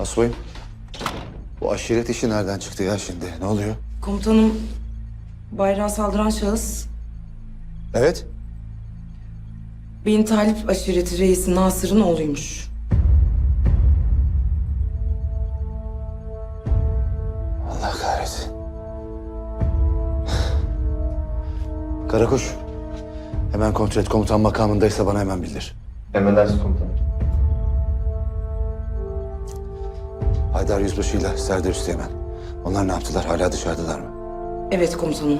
Asubayım. Bu aşiret işi nereden çıktı ya şimdi? Ne oluyor? Komutanım, bayrağa saldıran şahıs Evet. Bin Talip aşireti reisi Nasır'ın oğluymuş. Allah kahretsin. Karakuş. Hemen kontrol et. Komutan makamındaysa bana hemen bildir. Emredersiniz komutanım. Haydar Yüzbaşı'yla Serdar Üsteğmen. Onlar ne yaptılar? Hala dışarıdalar mı? Evet komutanım.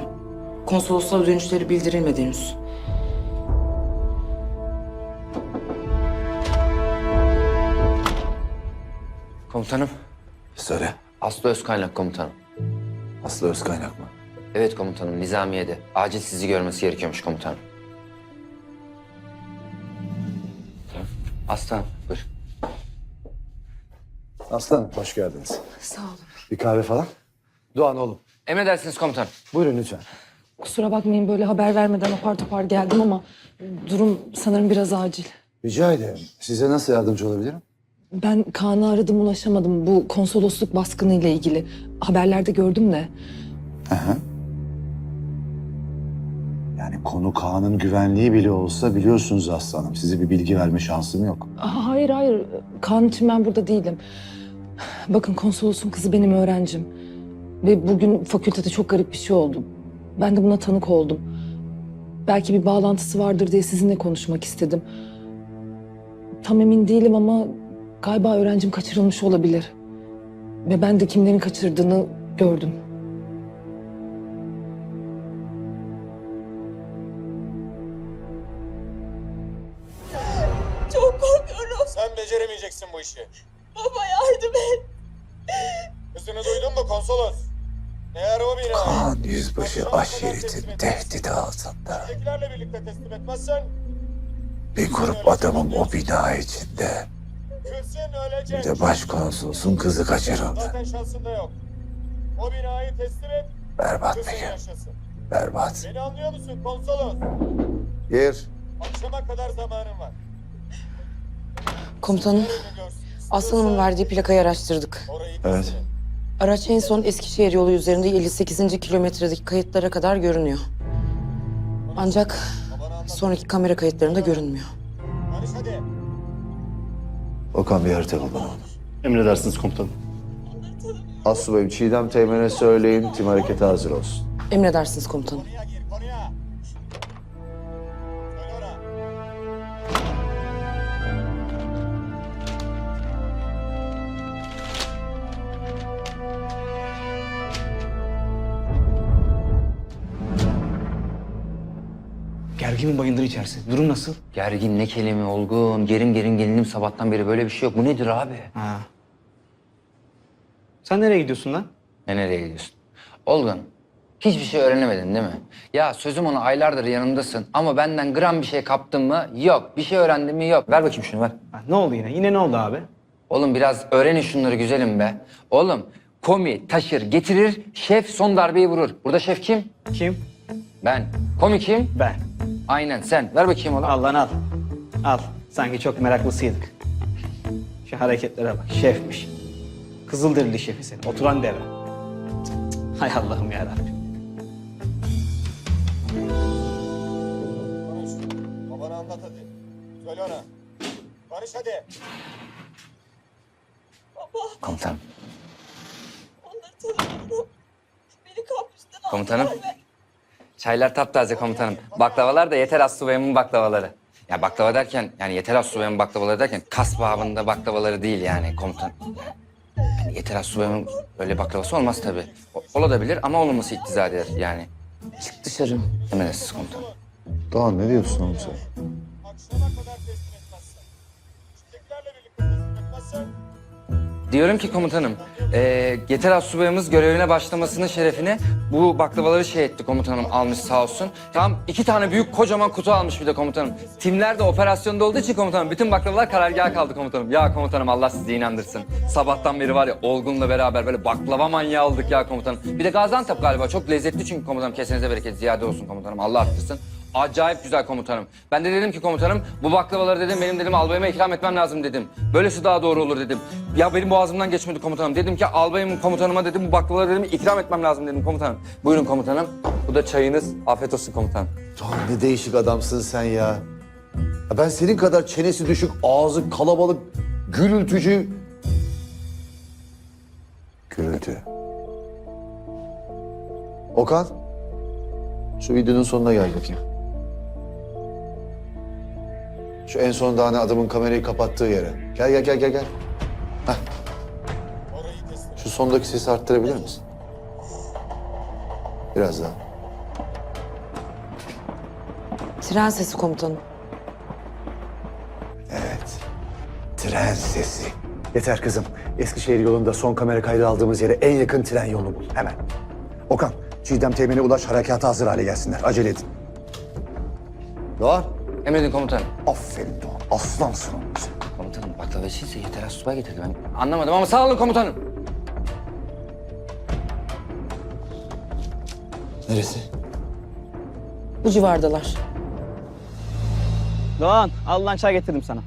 Konsolosluğa dönüşleri bildirilmedi henüz. Komutanım. Söyle. Aslı Özkaynak komutanım. Aslı Özkaynak mı? Evet komutanım Nizamiye'de. Acil sizi görmesi gerekiyormuş komutanım. Aslan buyur. Aslanım hoş geldiniz. Sağ olun. Bir kahve falan? Doğan oğlum. Emredersiniz komutanım. Buyurun lütfen. Kusura bakmayın böyle haber vermeden apar topar geldim ama durum sanırım biraz acil. Rica ederim. Size nasıl yardımcı olabilirim? Ben Kaan'ı aradım ulaşamadım bu konsolosluk baskını ile ilgili. Haberlerde gördüm de. Yani konu Kaan'ın güvenliği bile olsa biliyorsunuz aslanım. Size bir bilgi verme şansım yok. Hayır hayır Kaan için ben burada değilim. Bakın konsolosun kızı benim öğrencim. Ve bugün fakültede çok garip bir şey oldu. Ben de buna tanık oldum. Belki bir bağlantısı vardır diye sizinle konuşmak istedim. Tam emin değilim ama galiba öğrencim kaçırılmış olabilir. Ve ben de kimlerin kaçırdığını gördüm. Çok korkuyorum. Sen beceremeyeceksin bu işi. Baba yardım et. Kızını duydun mu konsolos? Eğer o bina... Kaan Yüzbaşı aşiretin tehdidi altında. Bizdekilerle birlikte teslim etmezsen... Bir grup adamın o bina içinde. Kızın ölecek. Bir de başkonsolosun kızı kaçırıldı. Zaten şansın da yok. O binayı teslim et, Berbat bir gün. Berbat. Beni anlıyor musun konsolos? Gir. Akşama kadar zamanın var. Komutanım. Aslanımın verdiği plakayı araştırdık. Evet. Araç en son Eskişehir yolu üzerinde 58. kilometredeki kayıtlara kadar görünüyor. Ancak sonraki kamera kayıtlarında görünmüyor. Okan bir harita bul bana. Emredersiniz komutanım. Asubayım Çiğdem Teğmen'e söyleyin tim harekete hazır olsun. Emredersiniz komutanım. Gergin mi bayındır içerisi? Durum nasıl? Gergin ne kelime olgun. Gerim gerim gelinim sabahtan beri böyle bir şey yok. Bu nedir abi? Ha. Sen nereye gidiyorsun lan? Ne nereye gidiyorsun? Olgun. Hiçbir şey öğrenemedin değil mi? Ya sözüm ona aylardır yanımdasın ama benden gram bir şey kaptın mı? Yok. Bir şey öğrendin mi? Yok. Ver bakayım şunu ver. Ha, ne oldu yine? Yine ne oldu abi? Oğlum biraz öğrenin şunları güzelim be. Oğlum komi taşır getirir, şef son darbeyi vurur. Burada şef kim? Kim? Ben. Komi kim? Ben. Aynen sen. Ver bakayım oğlum. Al lan al. Al. Sanki çok meraklısıydık. Şu hareketlere bak. Şefmiş. Kızılderili şefi seni. Oturan deve. Cık, cık. Hay Allah'ım yarabbim. Babana anlat hadi. Söyle ona. Barış hadi. Komutanım. Onları tanıyorum. Beni kampüsten aldılar Komutanım. ve Çaylar taptaze komutanım. Baklavalar da yeter astsubayımın baklavaları. Ya baklava derken yani yeter astsubayımın baklavaları derken kas babında baklavaları değil yani komutan. Yani yeter astsubayımın böyle baklavası olmaz tabii. O, olabilir ama olmaması iktiza eder yani. Çık dışarı. Emredersiniz komutanım. Doğan ne diyorsun oğlum sen? Diyorum ki komutanım, eee yeter astsubayımız görevine başlamasının şerefine bu baklavaları şey etti komutanım almış sağ olsun. Tam iki tane büyük kocaman kutu almış bir de komutanım. Timler de operasyonda olduğu için komutanım bütün baklavalar karargaha kaldı komutanım. Ya komutanım Allah sizi inandırsın. Sabahtan beri var ya Olgun'la beraber böyle baklava manyağı olduk ya komutanım. Bir de Gaziantep galiba çok lezzetli çünkü komutanım kesenize bereket ziyade olsun komutanım Allah arttırsın. Acayip güzel komutanım. Ben de dedim ki komutanım bu baklavaları dedim benim dedim albayıma ikram etmem lazım dedim. Böylesi daha doğru olur dedim. Ya benim boğazımdan geçmedi komutanım. Dedim ki albayım komutanıma dedim bu baklavaları dedim ikram etmem lazım dedim komutanım. Buyurun komutanım. Bu da çayınız. Afiyet olsun komutanım. Doğan ne değişik adamsın sen ya. ya. Ben senin kadar çenesi düşük, ağzı kalabalık, gürültücü... Gürültü. Okan, şu videonun sonuna gel bakayım. Şu en sonunda hani adamın kamerayı kapattığı yere. Gel gel gel gel gel. Et. Şu sondaki sesi arttırabilir misin? Biraz daha. Tren sesi komutanım. Evet. Tren sesi. Yeter kızım. Eskişehir yolunda son kamera kaydı aldığımız yere en yakın tren yolunu bul. Hemen. Okan, Çiğdem Teğmen'e ulaş harekata hazır hale gelsinler. Acele edin. Doğan. Emredin komutanım. Aferin Doğan. Aslansın oğlum sen. Komutanım baklava işiyse yeter az subay getirdi ben. Anlamadım ama sağ olun komutanım. Neresi? Bu civardalar. Doğan al lan çay getirdim sana.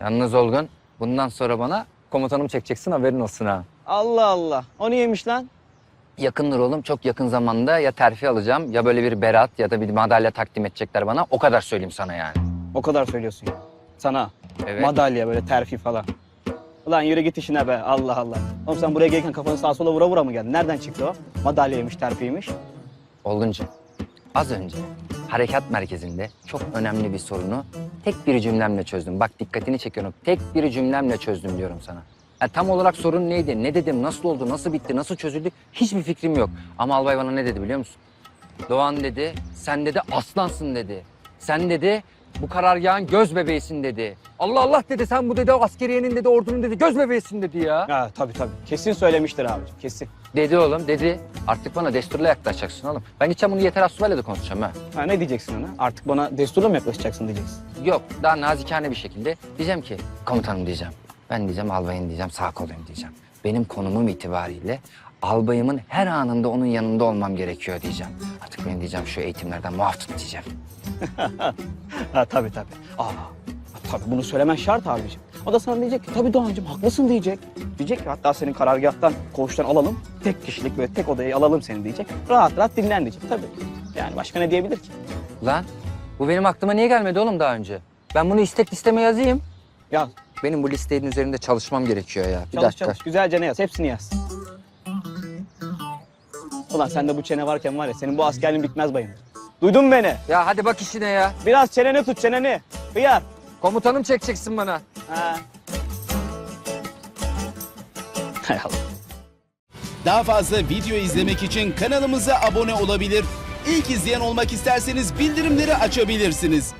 Yalnız Olgun bundan sonra bana komutanım çekeceksin haberin olsun ha. Allah Allah. O niyeymiş lan? Yakındır oğlum. Çok yakın zamanda ya terfi alacağım ya böyle bir berat ya da bir madalya takdim edecekler bana. O kadar söyleyeyim sana yani. O kadar söylüyorsun ya. Sana Evet. madalya böyle terfi falan. Ulan yürü git işine be Allah Allah. Oğlum sen buraya gelirken kafanı sağa sola vura vura mı geldin? Nereden çıktı o? Madalyaymış, terfiymiş. Olguncu, az önce harekat merkezinde çok önemli bir sorunu tek bir cümlemle çözdüm. Bak dikkatini çekiyorum. Tek bir cümlemle çözdüm diyorum sana. Ya tam olarak sorun neydi? Ne dedim? Nasıl oldu? Nasıl bitti? Nasıl çözüldü? Hiçbir fikrim yok. Ama albay bana ne dedi biliyor musun? Doğan dedi, sen dedi aslansın dedi. Sen dedi bu karargahın göz bebeğisin dedi. Allah Allah dedi sen bu dedi askeriyenin dedi ordunun dedi göz bebeğisin dedi ya. Ha tabii tabii. Kesin söylemiştir abicim, kesin. Dedi oğlum dedi. Artık bana desturla yaklaşacaksın oğlum. Ben gideceğim bunu yeter asubayla da konuşacağım ha. Ha ne diyeceksin ona? Artık bana desturla mı yaklaşacaksın diyeceksin. Yok daha nazikane bir şekilde diyeceğim ki komutanım diyeceğim. Ben diyeceğim albayın diyeceğim sağ koluyum diyeceğim. Benim konumum itibariyle albayımın her anında onun yanında olmam gerekiyor diyeceğim. Artık benim diyeceğim şu eğitimlerden muaf tut diyeceğim. Ha tabii tabii. Aa, tabii bunu söylemen şart abicim. O da sana diyecek ki tabii Doğancığım haklısın diyecek. Diyecek ki hatta senin karargahtan, koğuştan alalım. Tek kişilik böyle tek odayı alalım seni diyecek. Rahat rahat dinlen diyecek tabii. Yani başka ne diyebilir ki? Lan bu benim aklıma niye gelmedi oğlum daha önce? Ben bunu istek listeme yazayım. Yaz. Benim bu listenin üzerinde çalışmam gerekiyor ya. Bir Çalış dakika. çalış. Güzelce ne yaz? Hepsini yaz. Ulan sende bu çene varken var ya senin bu askerliğin bitmez bayım. Duydun mu beni? Ya hadi bak işine ya. Biraz çeneni tut çeneni. Hıyar. Komutanım çekeceksin bana. Ha. Hay Allah. Daha fazla video izlemek için kanalımıza abone olabilir. İlk izleyen olmak isterseniz bildirimleri açabilirsiniz.